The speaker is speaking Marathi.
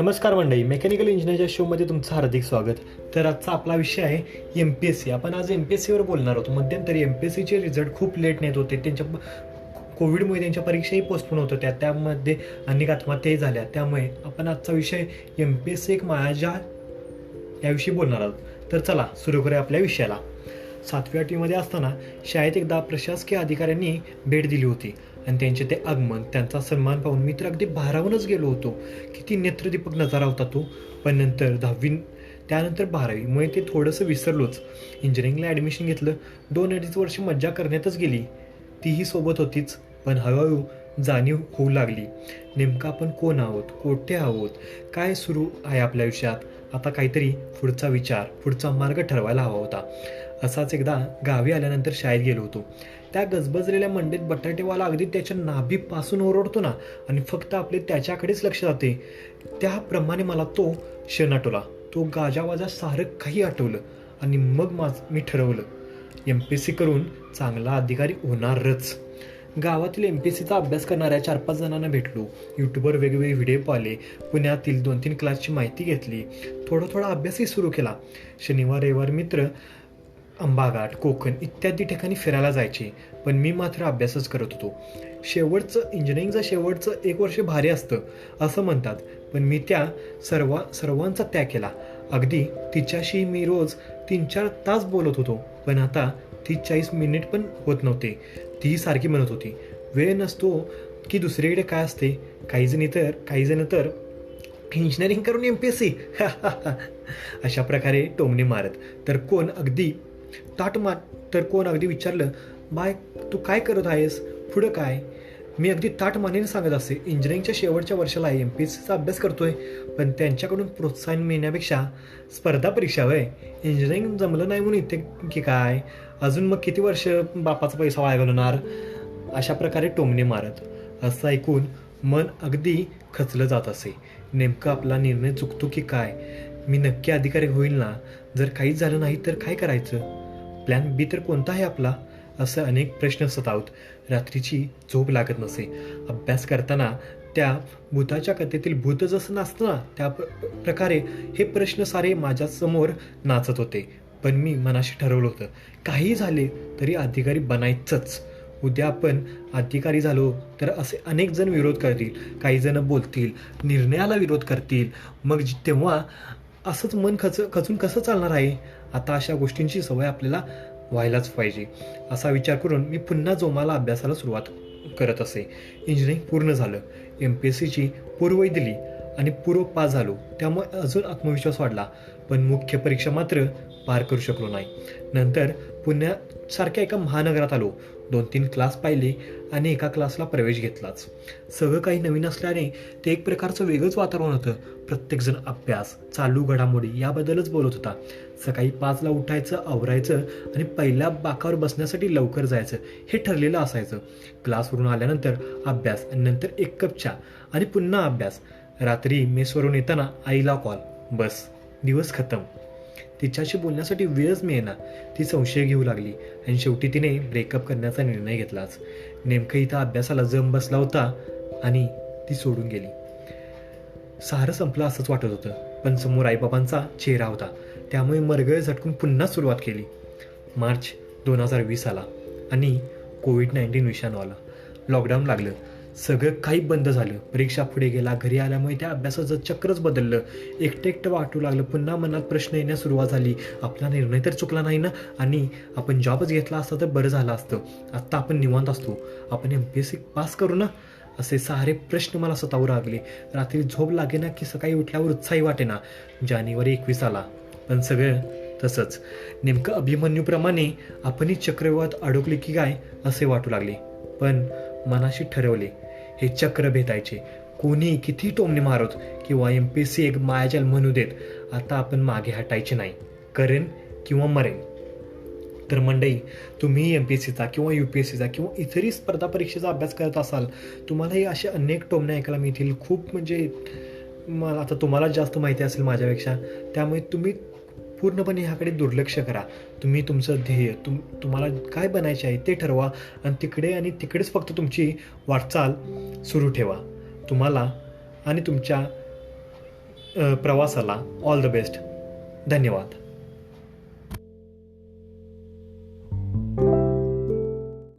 नमस्कार मंडळी मेकॅनिकल इंजिनिअरच्या शोमध्ये तुमचं हार्दिक स्वागत. तर आजचा आपला विषय आहे एम पी एस सी आपण आज एम पी एस सीवर बोलणार आहोत. मध्यंतरी एम पी एस सीचे रिझल्ट खूप लेट नेत होते. त्यांच्या कोविडमुळे त्यांच्या परीक्षाही पोस्टपोन होत होत्या. त्यामध्ये अनेक आत्महत्याही झाल्या. त्यामुळे आपण आजचा विषय एम पी एस सी एक मायाजा याविषयी बोलणार आहोत. तर चला सुरू करूया आपल्या विषयाला. सातव्या आठवीमध्ये असताना शाळेत एकदा प्रशासकीय अधिकाऱ्यांनी भेट दिली होती. आणि त्यांचे ते आगमन त्यांचा सन्मान पाहून मी तर अगदी भारावूनच गेलो होतो. किती नेत्रदीपक नजारा होता तो. पण नंतर दहावी त्यानंतर बारावीमुळे ते थोडंसं विसरलोच. इंजिनिअरिंगला ॲडमिशन घेतलं. दोन अडीच वर्ष मज्जा करण्यातच गेली. तीही सोबत होतीच पण हळूहळू जाणीव होऊ लागली. नेमकं आपण कोण आहोत? कोठे आहोत? काय सुरू आहे आपल्या आयुष्यात? आता काहीतरी पुढचा विचार पुढचा मार्ग ठरवायला हवा होता. असाच एकदा गावी आल्यानंतर शाळेत गेलो होतो. त्या गजबजलेल्या मंडीत बटाटेवाला अगदी त्याच्या नाभीपासून ओरडतो ना आणि फक्त आपले त्याच्याकडेच लक्ष जाते. त्याप्रमाणे मला तो क्षण आठवला. तो गाजावाजा सारं काही आठवलं आणि मग माझ मी ठरवलं. एम पी सी करून चांगला अधिकारी होणारच. गावातील एम पी सीचा अभ्यास करणाऱ्या चार पाच जणांना भेटलो. यूट्यूबवर वेगवेगळे व्हिडिओ पाहिले. पुण्यातील दोन तीन क्लासची माहिती घेतली. थोडा थोडा अभ्यासही सुरू केला. शनिवार रविवार मित्र अंबाघाट कोकण इत्यादी ठिकाणी फिरायला जायचे पण मी मात्र अभ्यासच करत होतो. शेवटचं इंजिनिअरिंगचं शेवटचं एक वर्ष भारी असतं असं म्हणतात पण मी त्या सर्व सर्वांचा त्याग केला. अगदी तिच्याशी मी रोज तीन चार तास बोलत होतो पण आता ती चाळीस मिनिट पण होत नव्हते. ती सारखी म्हणत होती वेळ नसतो की दुसरीकडे काय असते? काही जणी तर काही जण तर. इंजिनिअरिंग करून एम पी एस सी अशा प्रकारे टोमणे मारत. तर कोण अगदी ताट मार तर कोण अगदी विचारलं बाय तू काय करत आहेस? पुढं काय? मी अगदी ताट मानेने सांगत असे. इंजिनिअरिंगच्या शेवटच्या वर्षाला एम पी एस सीचा अभ्यास करतोय पण त्यांच्याकडून प्रोत्साहन मिळण्यापेक्षा स्पर्धा परीक्षा वय इंजिनिअरिंग जमलं नाही म्हणून इथे की काय? अजून मग किती वर्ष बापाचा पैसा वाया घालवणार? अशा प्रकारे टोमणे मारत. असं ऐकून मन अगदी खचलं जात असे. नेमकं आपला निर्णय चुकतो की काय? मी नक्की अधिकारी होईल ना? जर काहीच झालं नाही तर काय करायचं? प्लॅन बी तर कोणता आहे आपला असं अनेक प्रश्न सतावत रात्रीची झोप लागत नसे. अभ्यास करताना त्या भूताच्या कथेतील भूत जसं नाचतं ना त्या प्र- प्रकारे हे प्रश्न सारे माझ्यासमोर नाचत होते. पण मी मनाशी ठरवलं होतं. काही झाले तरी अधिकारी बनायचंच. उद्या आपण अधिकारी झालो तर असे अनेक जण विरोध करतील. काही जण बोलतील निर्णयाला विरोध करतील. मग तेव्हा असंच मन खच खचून कसं चालणार आहे? आता अशा गोष्टींची सवय आपल्याला व्हायलाच पाहिजे. असा विचार करून मी पुन्हा जोमाला अभ्यासाला सुरुवात करत असे. इंजिनिअरिंग पूर्ण झालं. एम पी एस सीची पूर्वही दिली आणि पूर्व पास झालो. त्यामुळे अजून आत्मविश्वास वाढला. पण मुख्य परीक्षा मात्र पार करू शकलो नाही. नंतर पुण्यासारख्या एका महानगरात आलो. दोन तीन क्लास पाहिले आणि एका क्लासला प्रवेश घेतलाच. सगळं काही नवीन असल्याने ते एक प्रकारचं वेगळंच वातावरण होतं. प्रत्येकजण अभ्यास चालू घडामोडी याबद्दलच बोलत होता. सकाळी पाचला उठायचं आवरायचं आणि पहिल्या बाकावर बसण्यासाठी लवकर जायचं. हे ठरलेलं असायचं. क्लासवरून आल्यानंतर अभ्यास आणि नंतर एक कप चहा आणि पुन्हा अभ्यास. रात्री मेसवरून येताना आईला कॉल बस दिवस खतम. तिच्याशी बोलण्यासाठी वेळच मिळेना. ती संशय घेऊ लागली आणि शेवटी तिने ब्रेकअप करण्याचा निर्णय घेतलाच. नेमकं इथं अभ्यासाला जम बसला होता आणि ती सोडून गेली. सारं संपलं असंच वाटत होतं पण समोर आईबाबांचा चेहरा होता. त्यामुळे मरगळ झटकून पुन्हा सुरुवात केली. मार्च दोन हजार वीस आला आणि कोविड नाईन्टीन विषाणू आला लॉकडाऊन लागलं. सगळं काही बंद झालं. परीक्षा पुढे गेला. घरी आल्यामुळे त्या अभ्यासाचं चक्रच बदललं. एकटं एकटं वाटू लागलं. पुन्हा मनात प्रश्न येण्यास सुरुवात झाली. आपला निर्णय तर चुकला नाही ना? आणि आपण जॉबच घेतला असता तर बरं झालं असतं. आत्ता आपण निवांत असतो. आपण M P S C pass करू ना? असे सारे प्रश्न मला स्वतःवर लागले. रात्री झोप लागेना की सकाळी उठल्यावर उत्साही वाटेना. जानेवारी एकवीस आला. पण सगळं तसंच. नेमकं अभिमन्यूप्रमाणे आपणही चक्रव्यूहात अडकले की काय असे वाटू लागले. पण मनाशी ठरवले हे चक्र भेटायचे. कोणी किती टोमणे मारत किंवा एम पी सी एक मायाजाल म्हणू देत आता आपण मागे हटायचे नाही. करेन किंवा मरेन. तर मंडई तुम्ही एम पी एस सीचा किंवा यू पी एस सीचा किंवा इतरही स्पर्धा परीक्षेचा अभ्यास करत असाल तुम्हालाही असे अनेक टोमणे ऐकायला मिळतील. खूप म्हणजे मला आता तुम्हाला जास्त माहिती असेल माझ्यापेक्षा. त्यामुळे तुम्ही पूर्णपणे ह्याकडे दुर्लक्ष करा. तुम्ही तुमचं ध्येय तुम तुम्हाला काय बनायचे आहे ते ठरवा आणि तिकडे आणि तिकडेच फक्त तुमची वाटचाल सुरू ठेवा. तुम्हाला आणि तुमच्या प्रवासाला ऑल द बेस्ट धन्यवाद.